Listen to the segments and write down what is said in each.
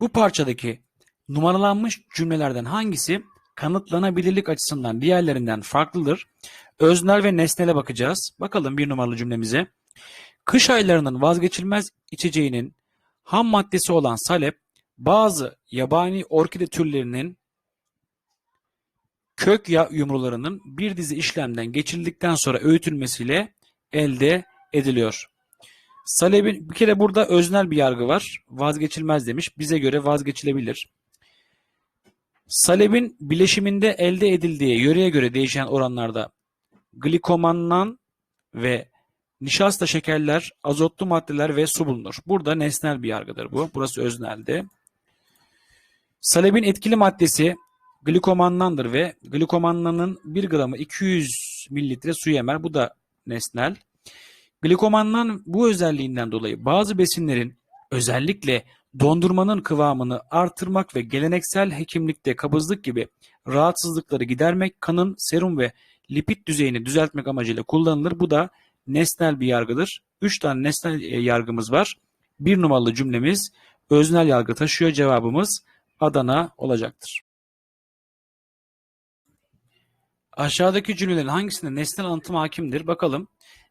Bu parçadaki numaralanmış cümlelerden hangisi kanıtlanabilirlik açısından diğerlerinden farklıdır? Öznel ve nesnele bakacağız. Bakalım bir numaralı cümlemize. Kış aylarının vazgeçilmez içeceğinin ham maddesi olan salep, bazı yabani orkide türlerinin kök yumrularının bir dizi işlemden geçirildikten sonra öğütülmesiyle elde ediliyor. Salebin bir kere burada öznel bir yargı var. Vazgeçilmez demiş. Bize göre vazgeçilebilir. Salebin bileşiminde elde edildiği yöreye göre değişen oranlarda glikomannan ve nişasta şekerler, azotlu maddeler ve su bulunur. Burada nesnel bir yargıdır bu. Burası özneldi. Salebin etkili maddesi glikomannandır ve glikomannanın 1 gramı 200 mililitre su emer. Bu da nesnel. Glikomannan bu özelliğinden dolayı bazı besinlerin özellikle dondurmanın kıvamını artırmak ve geleneksel hekimlikte kabızlık gibi rahatsızlıkları gidermek, kanın serum ve lipid düzeyini düzeltmek amacıyla kullanılır. Bu da nesnel bir yargıdır. 3 tane nesnel e, yargımız var. Bir numaralı cümlemiz öznel yargı taşıyor. Cevabımız Adana olacaktır. Aşağıdaki cümlelerin hangisinde nesnel anlatım hakimdir? Bakalım.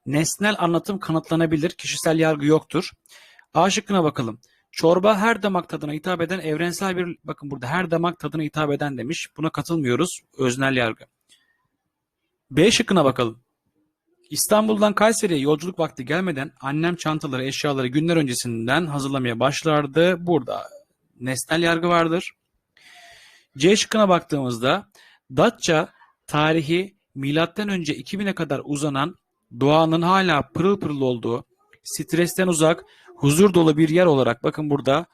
Nesnel anlatım kanıtlanabilir, kişisel yargı yoktur. A şıkkına bakalım. Çorba her damak tadına hitap eden evrensel bir, bakın burada her damak tadına hitap eden demiş. Buna katılmıyoruz. Öznel yargı. B şıkkına bakalım. İstanbul'dan Kayseri'ye yolculuk vakti gelmeden annem çantaları, eşyaları günler öncesinden hazırlamaya başlardı. Burada nesnel yargı vardır. C şıkkına baktığımızda Datça tarihi milattan önce 2000'e kadar uzanan doğanın hala pırıl pırıl olduğu, stresten uzak, huzur dolu bir yer olarak bakın burada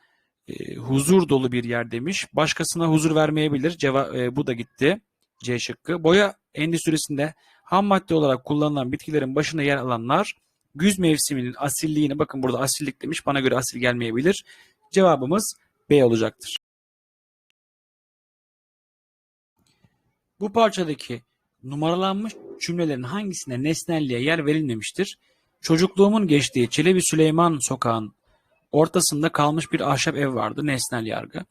e, huzur dolu bir yer demiş. Başkasına huzur vermeyebilir. Ceva e, bu da gitti. C şıkkı. Boya endüstrisinde ham madde olarak kullanılan bitkilerin başına yer alanlar güz mevsiminin asilliğini bakın burada asillik demiş. Bana göre asil gelmeyebilir. Cevabımız B olacaktır. Bu parçadaki numaralanmış cümlelerin hangisine nesnelliğe yer verilmemiştir? Çocukluğumun geçtiği Çelebi Süleyman sokağın ortasında kalmış bir ahşap ev vardı. Nesnel yargı.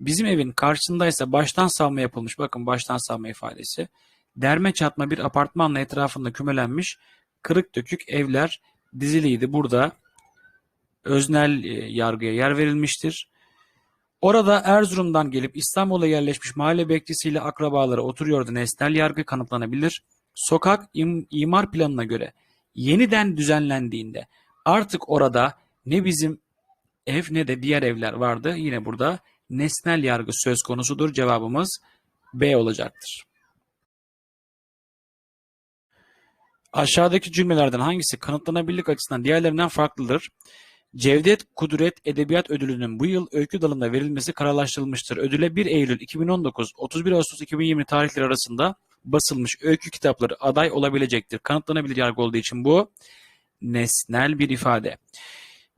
Bizim evin karşısındaysa baştan savma yapılmış. Bakın baştan savma ifadesi. Derme çatma bir apartmanla etrafında kümelenmiş kırık dökük evler diziliydi. Burada öznel e, yargıya yer verilmiştir. Orada Erzurum'dan gelip İstanbul'a yerleşmiş mahalle bekçisiyle akrabaları oturuyordu. Nesnel yargı kanıtlanabilir. Sokak im- imar planına göre yeniden düzenlendiğinde artık orada ne bizim ev ne de diğer evler vardı. Yine burada nesnel yargı söz konusudur. Cevabımız B olacaktır. Aşağıdaki cümlelerden hangisi kanıtlanabilirlik açısından diğerlerinden farklıdır? Cevdet Kudret Edebiyat Ödülü'nün bu yıl öykü dalında verilmesi kararlaştırılmıştır. Ödüle 1 Eylül 2019, 31 Ağustos 2020 tarihleri arasında basılmış öykü kitapları aday olabilecektir. Kanıtlanabilir yargı olduğu için bu nesnel bir ifade.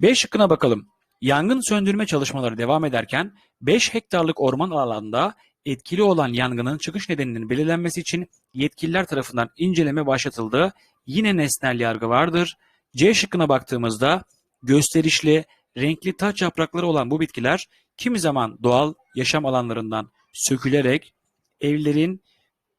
B şıkkına bakalım. Yangın söndürme çalışmaları devam ederken 5 hektarlık orman alanında etkili olan yangının çıkış nedeninin belirlenmesi için yetkililer tarafından inceleme başlatıldı. Yine nesnel yargı vardır. C şıkkına baktığımızda gösterişli, renkli taç yaprakları olan bu bitkiler kimi zaman doğal yaşam alanlarından sökülerek evlerin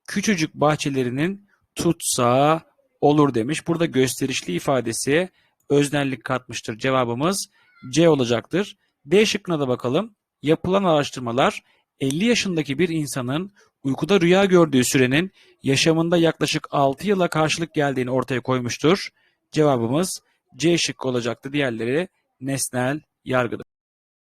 küçücük bahçelerinin tutsağı olur demiş. Burada gösterişli ifadesi öznellik katmıştır. Cevabımız C olacaktır. D şıkkına da bakalım. Yapılan araştırmalar 50 yaşındaki bir insanın uykuda rüya gördüğü sürenin yaşamında yaklaşık 6 yıla karşılık geldiğini ortaya koymuştur. Cevabımız C şıkkı olacaktı. Diğerleri nesnel yargıdır.